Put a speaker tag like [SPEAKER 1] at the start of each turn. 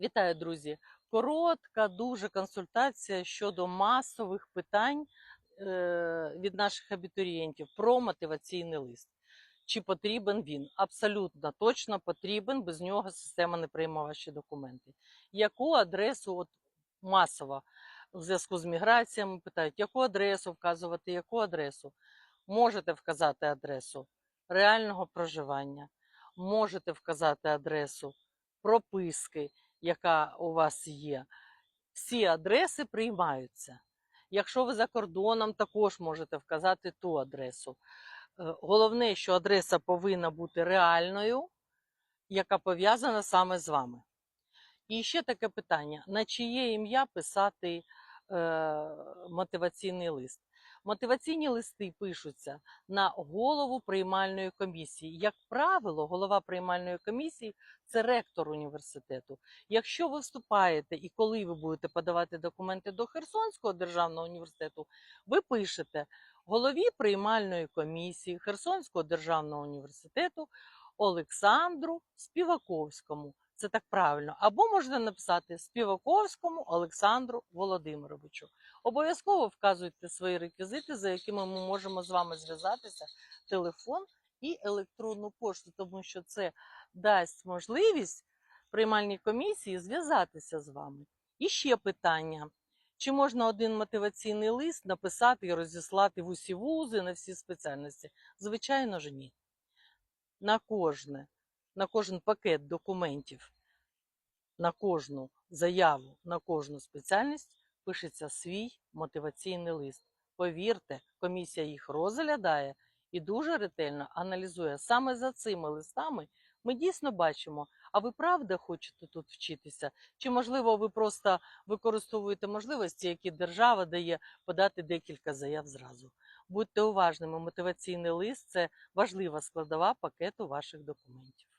[SPEAKER 1] Вітаю, друзі! Коротка дуже консультація щодо масових питань е, від наших абітурієнтів про мотиваційний лист. Чи потрібен він? Абсолютно точно потрібен, без нього система не прийме ваші документи. Яку адресу от масово в зв'язку з міграціями питають, яку адресу вказувати, яку адресу? Можете вказати адресу реального проживання, можете вказати адресу прописки, яка у вас є. Всі адреси приймаються. Якщо ви за кордоном, також можете вказати ту адресу. Е, Головне, що адреса повинна бути реальною, яка пов'язана саме з вами. І ще таке питання: на чиє ім'я писати е, мотиваційний лист? Мотиваційні листи пишуться на голову приймальної комісії. Як правило, голова приймальної комісії це ректор університету. Якщо ви вступаєте і коли ви будете подавати документи до Херсонського державного університету, ви пишете голові приймальної комісії Херсонського державного університету Олександру Співаковському. Це так правильно. Або можна написати Співаковському Олександру Володимировичу. Обов'язково вказуйте свої реквізити, за якими ми можемо з вами зв'язатися, телефон і електронну пошту, тому що це дасть можливість приймальній комісії зв'язатися з вами. І ще питання. Чи можна один мотиваційний лист написати і розіслати в усі вузи на всі спеціальності? Звичайно ж, ні. На кожне, на кожен пакет документів, на кожну заяву, на кожну спеціальність пишеться свій мотиваційний лист. Повірте, комісія їх розглядає і дуже ретельно аналізує. Саме за цими листами ми дійсно бачимо, а ви правда хочете тут вчитися? Чи, можливо, ви просто використовуєте можливості, які держава дає подати декілька заяв зразу? Будьте уважними, мотиваційний лист це важлива складова пакету ваших документів.